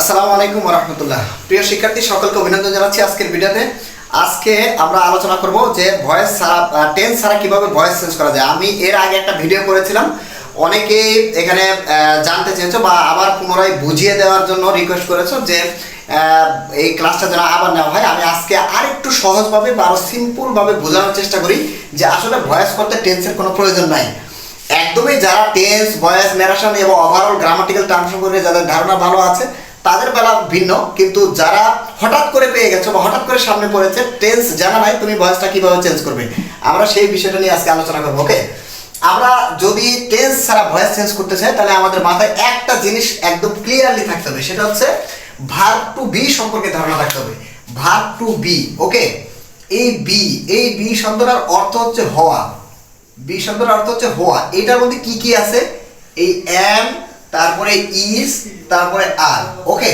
আসসালামু আলাইকুম রহমতুল্লাহ প্রিয় শিক্ষার্থী, সকলকে অভিনন্দন জানাচ্ছি আজকের ভিডিওতে। আজকে আমরা আলোচনা করব যে ভয়েস ছাড়া টেন্স ছাড়া কীভাবে ভয়েস চেঞ্জ করা যায়। আমি এর আগে একটা ভিডিও করেছিলাম। অনেকেই এখানে জানতে চেয়েছো বা আবার পুনরায় বুঝিয়ে দেওয়ার জন্য রিকোয়েস্ট করেছ যে এই ক্লাসটা যেন আবার নেওয়া হয়। আমি আজকে আরেকটু সহজভাবে বা আরও সিম্পলভাবে বোঝানোর চেষ্টা করি যে আসলে ভয়েস করতে টেন্সের কোনো প্রয়োজন নাই। একদমই যারা টেন্স ভয়েস ন্যারেশন এবং ওভারঅল গ্রামাটিক্যাল টার্ম সম্পর্কে যাদের ধারণা ভালো আছে তাদের বেলা ভিন্ন, কিন্তু যারা হঠাৎ করে পেয়ে গেছো বা হঠাৎ করে সামনে পড়েছে টেন্স জানা নাই, তুমি ভয়েসটা কীভাবে চেঞ্জ করবে? আমরা সেই বিষয়টা নিয়ে আজকে আলোচনা করব ওকে আমরা যদি টেন্স ছাড়া ভয়েস চেঞ্জ করতে চাই, তাহলে আমাদের মাথায় একটা জিনিস একদম ক্লিয়ারলি থাকতে হবে, সেটা হচ্ছে ভার্ব টু বি সম্পর্কে ধারণা রাখতে হবে। ভার্ব টু বি ওকে এই বি এই বি শব্দটার অর্থ হচ্ছে হওয়া। বি শব্দের অর্থ হচ্ছে হওয়া। এটার মধ্যে কি কি আছে? এই এম তারপরে ইজ তারপরে আর ওকে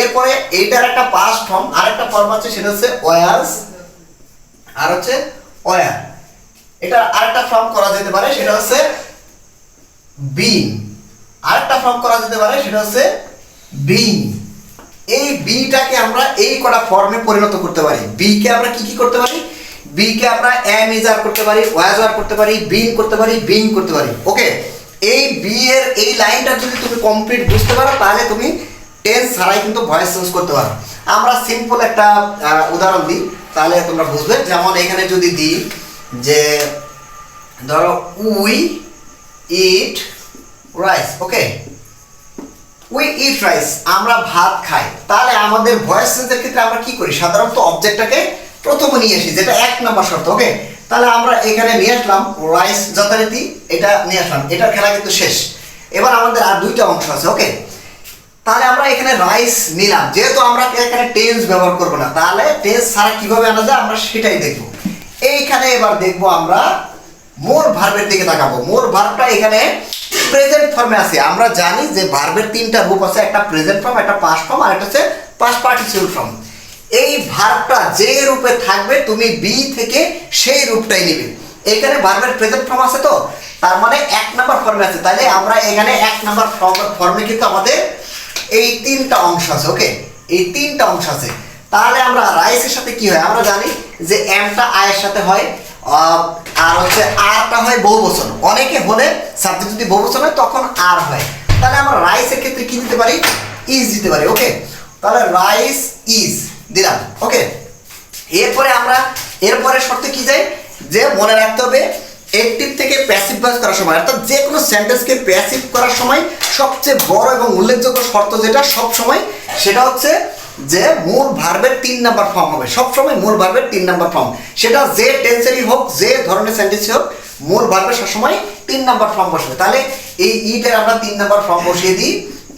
এরপরে এইটার একটা পাস্ট ফর্ম আর একটা ফর্ম আছে, সেটা হচ্ছে ওয়ার্স আর হচ্ছে ওয়ার এটা আরেকটা ফর্ম করা যেতে পারে, সেটা হচ্ছে বিন আরেকটা ফর্ম করা যেতে পারে, সেটা হচ্ছে বিন এই বিটাকে আমরা এই কটা ফর্মে পরিণত করতে পারি। বি কে আমরা কি কি করতে পারি? বি কে আমরা এম ইজার করতে পারি ওয়াজ ওয়ার করতে পারি বিন করতে পারি বিং করতে পারি ওকে এই বি এর এই লাইনটা যদি তুমি কমপ্লিট বুঝতে পারো, তাহলে তুমি টেন্স ছাড়াই কিন্তু ভয়েস চেঞ্জ করতে পারো। আমরা সিম্পল একটা উদাহরণ দিই, তাহলে তোমরা বুঝবে। যেমন এখানে যদি দিই যে, ধরো we eat rice okay we eat rice আমরা ভাত খাই। তাহলে আমাদের ভয়েস চেঞ্জের ক্ষেত্রে আমরা কি করি? সাধারণত অবজেক্টটাকে প্রথমে নিয়ে আসি, যেটা এক নম্বর শর্ত ওকে তাহলে আমরা এখানে নিয়ে আসলাম রাইস যথারীতি, এটা নিয়ে আসলাম। এটার খেলা কিন্তু শেষ। এবার আমাদের আর দুইটা অংশ আছে ওকে তাহলে আমরা এখানে রাইস নিলাম। যেহেতু আমরা এখানে টেন্স ব্যবহার করব না, তাহলে টেন্স ছাড়া কীভাবে আনা যায় আমরা সেটাই দেখব। এইখানে এবার দেখব আমরা মোর ভার্বের দিকে তাকাবো। মোর ভার্বটা এখানে প্রেজেন্ট ফর্মে আছে। আমরা জানি যে ভার্বের তিনটা রূপ আছে, একটা প্রেজেন্ট ফর্ম একটা পাস্ট ফর্ম আর একটা হচ্ছে পাস্ট পার্টিসিপল ফর্ম এই ভার্বটা যে রূপে থাকবে, তুমি বি থেকে সেই রূপটাই নিবে। এখানে ভার্বের প্রেজেন্ট ফর্ম আছে তো? তার মানে এক নাম্বার ফর্মে আছে। তাহলে আমরা এখানে এক নাম্বার ফর্মে কিন্তু আমাদের এই তিনটা অংশ আছে ওকে এই তিনটা অংশ আছে। তাহলে আমরা রাইসের সাথে কি হয়? আমরা জানি যে এমটা আয়ের সাথে হয় আর হচ্ছে আরটা হয় বহুবচন। অনেকে হলে সাবজেক্ট যদি বহুবচন হয়, তখন আর হয়। তাহলে আমরা রাইসের ক্ষেত্রে কি দিতে পারি? ইজ দিতে পারি ওকে তাহলে রাইস ইজ দিলাম। ওকে এরপরে আমরা এরপরে শর্তে কি যাই যে মনে রাখতে হবে অ্যাক্টিভ থেকে প্যাসিভ ভয়েস করার সময়, অর্থাৎ যে কোনো সেন্টেন্সকে প্যাসিভ করার সময় সবচেয়ে বড় এবং উল্লেখযোগ্য শর্ত যেটা সব সময়, সেটা হচ্ছে যে মূল ভার্বের তিন নাম্বার ফর্ম হবে। সব সময় মূল ভার্বের তিন নাম্বার ফর্ম সেটা যে টেন্সেরই হোক, যে ধরনের সেন্টেন্সই হোক, মূল ভার্বের সবসময় তিন নাম্বার ফর্ম বসবে। তাহলে এই ইটের আমরা তিন নাম্বার ফর্ম বসিয়ে দিই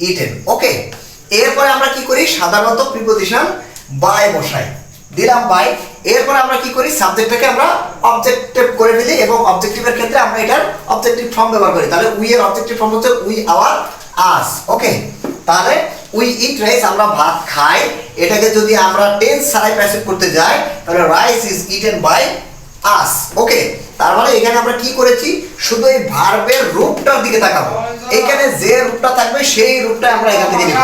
ইটের ওকে এরপরে আমরা কি করি? সাধারণত প্রিপোজিশন বাই বসাই। দিলাম বাই। এরপর আমরা কি করি? সাবজেক্টটাকে আমরা অবজেক্টিভ করে ফেলি এবং অবজেক্টিভের ক্ষেত্রে আমরা এটার অবজেক্টিভ ফর্ম ব্যবহার করি। তাহলে উই এর অবজেক্টিভ ফর্ম হচ্ছে উই আওয়ার আস ওকে তাহলে উই ইট রাইস আমরা ভাত খাই। এটাকে যদি আমরা টেন্স ছাড়াই প্যাসিভ করতে যাই, তাহলে rice is eaten by us okay তার মানে এখানে আমরা কি করেছি? শুধু এই ভার্বের রূপটার দিকে তাকাবো। এখানে যে রূপটা থাকবে, সেই রূপটা আমরা এখান থেকে নিব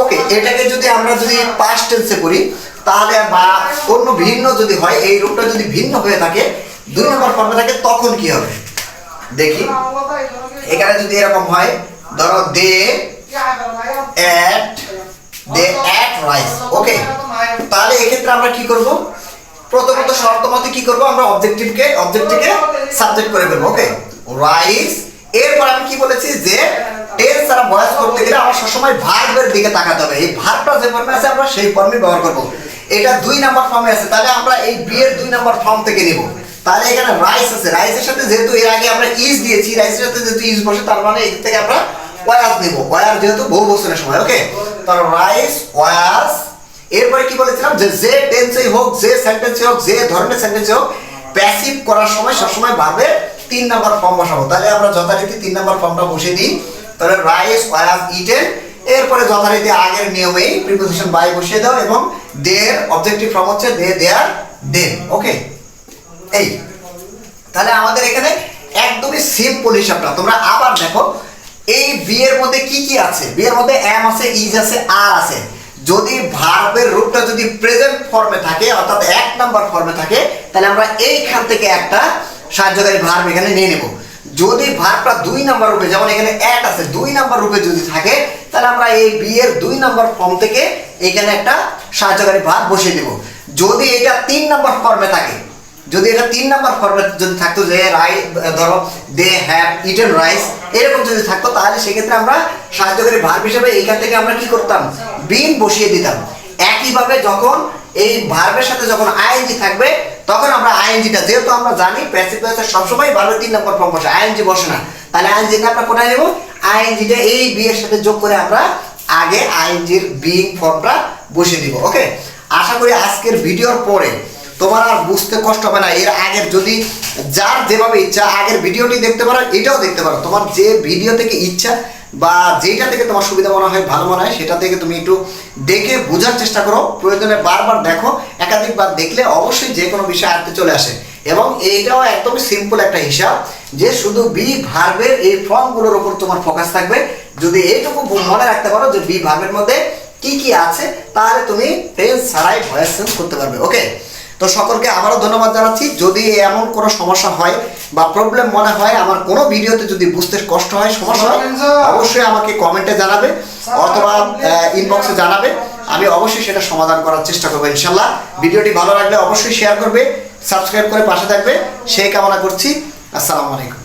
ওকে এটাকে আমরা যদি পাস্ট টেন্সে করি, তাহলে বা অন্য ভিন্ন যদি হয়, এই রূপটা যদি ভিন্ন হয়ে থাকে, দুই নম্বর ফর্মে থাকে, তখন কি হবে? দেখি। এখানে যদি এরকম হয়, ধরো they ate they ate rice, okay? তাহলে এক্ষেত্রে আমরা কি করব? প্রথমত শর্ত মতে কি করব? আমরা অবজেক্টিভকে অবজেক্টটিকে সাবজেক্ট করে ফেলব, ওকে? রাইস, এরপর আমি কি বলেছি? যে টেন্স আর ভয়েস করতে গেলে আমরা সবসময় ভার্বের দিকে তাকাতে হবে। এই ভার্বটা যে ফর্মে আছে, আমরা সেই ফর্মে ব্যবহার করব। এটা দুই নাম্বার ফর্মে আছে, তাহলে আমরা এই বি এর দুই নাম্বার ফর্ম থেকে নিব। তাহলে এখানে রাইস আছে। রাইসের সাথে যেহেতু এর আগে আমরা ইজ দিয়েছি রাইসের সাথে যেহেতু ইজ বসে, তার মানে এদিক থেকে আমরা ওয়াস নিব। ওয়ার যেহেতু বহু বছরের সময় ওকে তাহলে রাইস ওয়াস এরপরে কি বলেছিলাম? যে যে টেন্সই হোক, যে সেন্টেন্সই হোক, যে ধরনের সেন্টেন্সই হোক প্যাসিভ করার সময় সবসময় ভাবে তিন নাম্বার ফর্ম বসাবো। তাহলে আমরা যথারীতি তিন নাম্বার ফর্মটা বসিয়ে দিই। তাহলে রাইস ওয়াস ইটেন এরপরে যথারীতি আগের নিয়মেই প্রিপোজিশন বাই বসিয়ে দাও এবং দের অবজেক্টিভ ফর্ম হচ্ছে দে দেয়ার দেন ওকে এই, তাহলে আমাদের এখানে একদমই সিম্পল হিসাবটা, তোমরা আবার দেখো, এই বি এর মধ্যে কি কি আছে? বি এর মধ্যে এম আছে ইজ আছে আর আছে। যদি ভার্বের রূপটা যদি প্রেজেন্ট ফর্মে থাকে, অর্থাৎ এক নাম্বার ফর্মে থাকে, তাহলে আমরা এইখান থেকে একটা সাহায্যকারী ভার্ব এখানে নিয়ে নেব। যদি ভার্বটা দুই নাম্বার রূপে, যেমন এখানে অ্যাট আছে, দুই নাম্বার রূপে যদি থাকে, তাহলে আমরা এই বি এর দুই নাম্বার ফর্ম থেকে এখানে একটা সাহায্যকারী ভার্ব বসিয়ে দেব। যদি এটা তিন নাম্বার ফর্মে থাকে, যদি এটা তিন নাম্বার ফর্মে যদি থাকতো যে রাই ধরো দে হ্যাভ ইটেন রাইস এরকম যদি থাকতো, তাহলে সেক্ষেত্রে আমরা সাহায্যকারী ভার্ব হিসেবে এইখান থেকে আমরা কি করতাম? বিন বসিয়ে দিতাম। একইভাবে যখন এই ভার্বের সাথে যখন আইএনজি থাকবে তখন আমরা আইএনজিটা, যেহেতু আমরা জানি প্যাসিভ ভয়েসে সবসময় ভার্বের তিন নম্বর ফর্ম বসে, আইএনজি বসে না। তাহলে আইএনজিটা আমরা কোথায় নেব? আইএনজিটা এই বি এর সাথে যোগ করে আমরা আগে আইএনজির বিং ফর্মটা বসিয়ে দিব ওকে আশা করি আজকের ভিডিওর পরে তোমার আর বুঝতে কষ্ট হবে না। এর আগের যদি যার যেভাবে ইচ্ছা, আগের ভিডিওটি দেখতে পারো, এটাও দেখতে পারো। তোমার যে ভিডিও থেকে ইচ্ছা বা যেটা থেকে তোমার সুবিধা মনে হয়, ভালো মনে হয়, সেটা থেকে তুমি একটু দেখে বোঝার চেষ্টা করো। প্রয়োজনে বারবার দেখো, একাধিকবার দেখলে অবশ্যই যে কোনো বিষয় আয়ত্তে চলে আসে। এবং এইটাও একদমই সিম্পল একটা হিসাব যে শুধু বি ভার্বের এই ফর্মগুলোর উপর তোমার ফোকাস থাকবে। যদি এইটুকু মনে রাখতে পারো যে বি ভার্বের মধ্যে কি কি আছে, তাহলে তুমি টেন্স ছাড়াই ভয়েস চেঞ্জ করতে পারবে ওকে তো সকলকে আবারও ধন্যবাদ জানাচ্ছি। যদি এমন কোনো সমস্যা হয় বা প্রবলেম মনে হয় আমার কোনো ভিডিওতে যদি বুঝতে কষ্ট হয় সমস্যা হয় অবশ্যই আমাকে কমেন্টে জানাবে অথবা ইনবক্সে জানাবে। আমি অবশ্যই সেটা সমাধান করার চেষ্টা করব ইনশাল্লাহ। ভিডিওটি ভালো লাগলে অবশ্যই শেয়ার করবে সাবস্ক্রাইব করে পাশে থাকবে। সেই কামনা করছি। আসসালামু আলাইকুম।